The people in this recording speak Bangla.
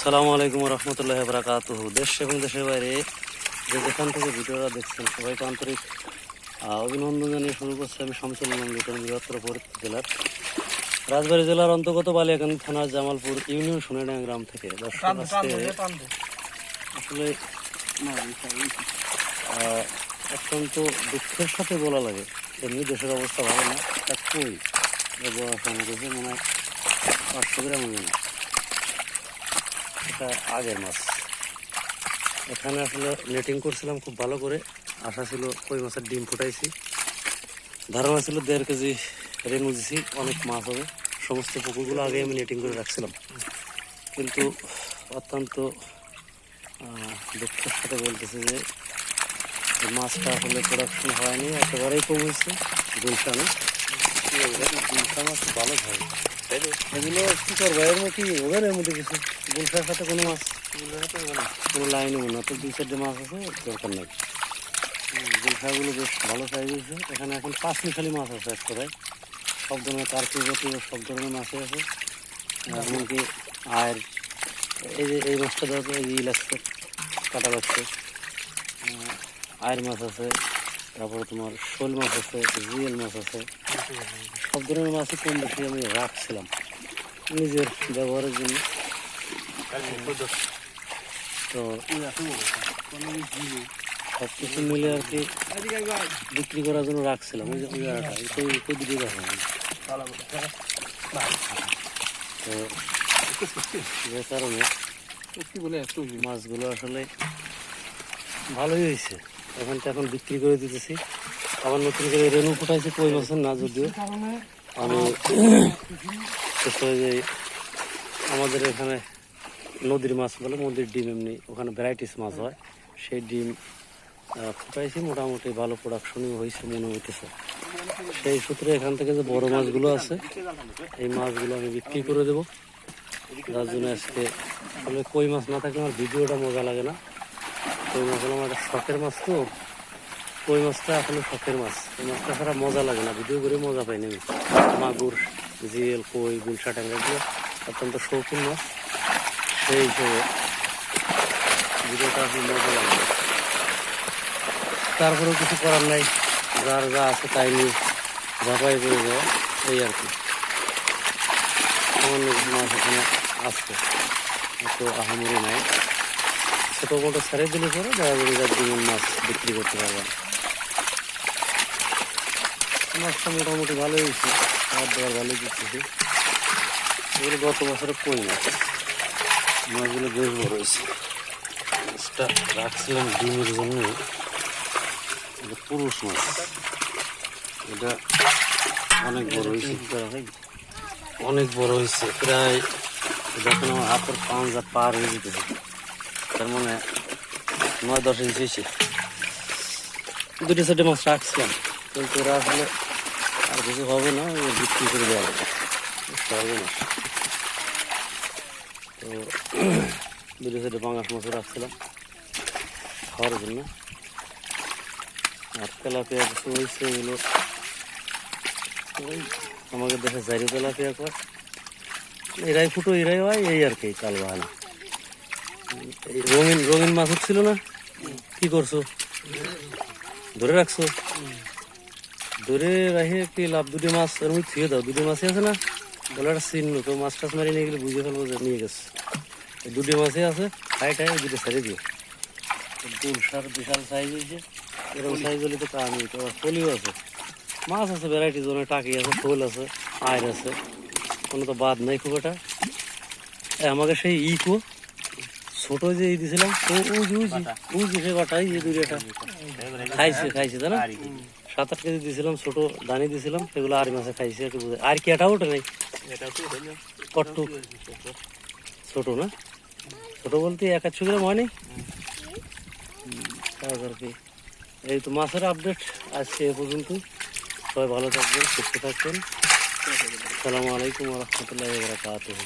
সালামু আলাইকুম রহমতুল্লাহ বরাকাত দেশ এবং দেশের বাইরে যে যেখান থেকে ভিডিওটা দেখছেন সবাইকে আন্তরিক অভিনন্দন জানিয়ে শুরু করছি আমি শামসুল আলম লিটন বৃহত্তর জেলার রাজবাড়ী জেলার অন্তর্গত বালিয়াকান্দি থানার জামালপুর ইউনিয়ন সোনাডাঙ্গা গ্রাম থেকে। দর্শক আসলে অত্যন্ত দুঃখের সাথে বলা লাগে এমনি দেশের অবস্থা ভালো না তা কই? বয়স মনে হয় পাঁচশো গ্রাম হবে না এটা আগের মাছ। এখানে আসলে নেটিং করছিলাম খুব ভালো করে। আশা ছিল কই মাছের ডিম ফুটাইছি। ধারণা ছিল দেড় কেজি রেনু দিছি, অনেক মাছ হবে। সমস্ত পুকুরগুলো আগে আমি নেটিং করে রাখছিলাম। কিন্তু অত্যন্ত দুঃখের সাথে বলতেছে যে মাছটা আসলে প্রোডাকশন হয়নি, একেবারেই কম হয়েছে। গুলশানে গুলশা মাছ ভালো হয়। এগুলো কি করব এর মধ্যে কি ওদের এর মধ্যে কিছু গুলশার সাথে কোনো মাছ কোনো লাইন হবে না তো দুই চারটে মাছ আছে দরকার নেই গুলশাগুলো বেশ ভালো সাইজ হয়েছে এখানে এখন পাঁচ মিশালি মাছ আছে এক কথায় সব ধরনের কার্পি জাতীয় সব ধরনের মাছই আছে এমনকি আর এই যে এই মাছটা দেখো এই যে ই লাগছে কাটা লাগছে আয়ের মাছ আছে তারপরে তোমার শোল মাছ আছে রিয়েল মাছ আছে। সব ধরনের মাছই কম বেশি আমি রাখছিলাম নিজের ব্যবহারের জন্য। তো সব কিছু মিলে আর কি বিক্রি করার জন্য রাখছিলাম। ওই ওই দিকে তো যে কারণে মাছগুলো আসলে ভালোই হয়েছে। এখন তো এখন বিক্রি করে দিতেছি। আবার নতুন করে রেনু ফুটাইছে, কই মাছের না যদিও। আমি যে আমাদের এখানে নদীর মাছ বলে, নদীর ডিম এমনি, ওখানে ভ্যারাইটিস মাছ হয়। সেই ডিম ফুটাইছি, মোটামুটি ভালো প্রোডাকশনই হয়েছে মনে হইতেছে। সেই সূত্রে এখান থেকে যে বড় মাছগুলো আছে, এই মাছগুলো আমি বিক্রি করে দেবো। যার জন্য আজকে আসলে কই মাছ না থাকলে আমার ভিডিওটা মজা লাগে না। কই মাছ? হলো আমার শখের মাছ তো। কই মাছটা আসলে শখের মাছ? এই মাছটা ছাড়া মজা লাগে না। ভিডিও করে মজা পাইনি আমি। মাগুর, জিএল, কই, গুলশা ট্যাংরা এগুলো অত্যন্ত শৌখিন মাছ। সেই হিসেবে ভিডিওটা আসলে মজা লাগে না। তারপরেও কিছু করার নাই। যার যা আছে তাই নিয়ে ঝাঁপাই করে দেওয়া এই আর কি। সামান্য মাছ এখানে আসছে। তো আহামরি নাই। ছোটো মোটো ছেড়ে দিলে পরে দেখা যাবে মাছ বিক্রি করতে পারবেন মাছটা মোটামুটি ভালোই হয়েছে। খাবার দাবার ভালোই দিচ্ছি এগুলো গত বছরে কই মাছ মাছগুলো বেশ বড় হয়েছে। মাছটা রাখছিলাম ডিমের জন্য। পুরুষ মাছ। এটা অনেক বড় হয়েছে। অনেক বড় হয়েছে। প্রায় যখন আমার হাতের পাঁচা পার হয়ে যেতেছে। তার মানে নয় দশ ইঞ্চি হয়েছে। দুটি সাইডে মাছ রাখছিলাম। কিন্তু ওরা আসলে আর কিছু হবে না বিক্রি করে দেওয়া হবে। না। তো দুটি সাইডে পাঙাশ মাছ রাখছিলাম খাওয়ার জন্য। আর তেলাপিয়া কিছু হয়েছে এগুলো আমাকে দেখে জারি তেলাপিয়া কর। এরাই ফুটো এরাই হয় এই আর কি কাল বাহানা। এই রঙিন রঙিন মাছ হচ্ছিল না? কি করছ? ধরে রাখছো? ধরে রাখে কি লাভ? দুটি মাছ এর মধ্যে থুয়ে দাও। দুটি মাছই আছে না? বলে একটা চিহ্ন। তো মাছ টাছ মারি নিয়ে গেলে বুঝে ফেলব যে নিয়ে গেছে। দুটি মাছই আছে। খাই খাই দুটো ছেড়ে দিও। গুলশার বিশাল সাইজ হয়েছে। এরকম সাইজ হলে তো কাম তো কলিও আছে। মাছ আছে ভ্যারাইটি জনের টাকি আছে শোল আছে আয়ের আছে। কোনো তো বাদ নাই খুব একটা। এ, আমাকে সেই ই কো ছোট যে দিছিলাম ও উজি উজি উজি সে বাটাই এই দুইটা খাইছে খাইছে তাই না সাত আট কেজি দিছিলাম ছোট দানি দিছিলাম সেগুলো আর মাসে খাইছে একটু বুঝে আর কি এটা ওঠে নাই? কট্টু। ছোট না? ছোট বলতে এক একশো গ্রাম হয়নি হুম, কি। এই তো মাছের আপডেট আজকে এ পর্যন্ত সবাই ভালো থাকবেন সুস্থ থাকবেন। আসসালামু আলাইকুম রহমতুল্লাহ বারকাতুহ।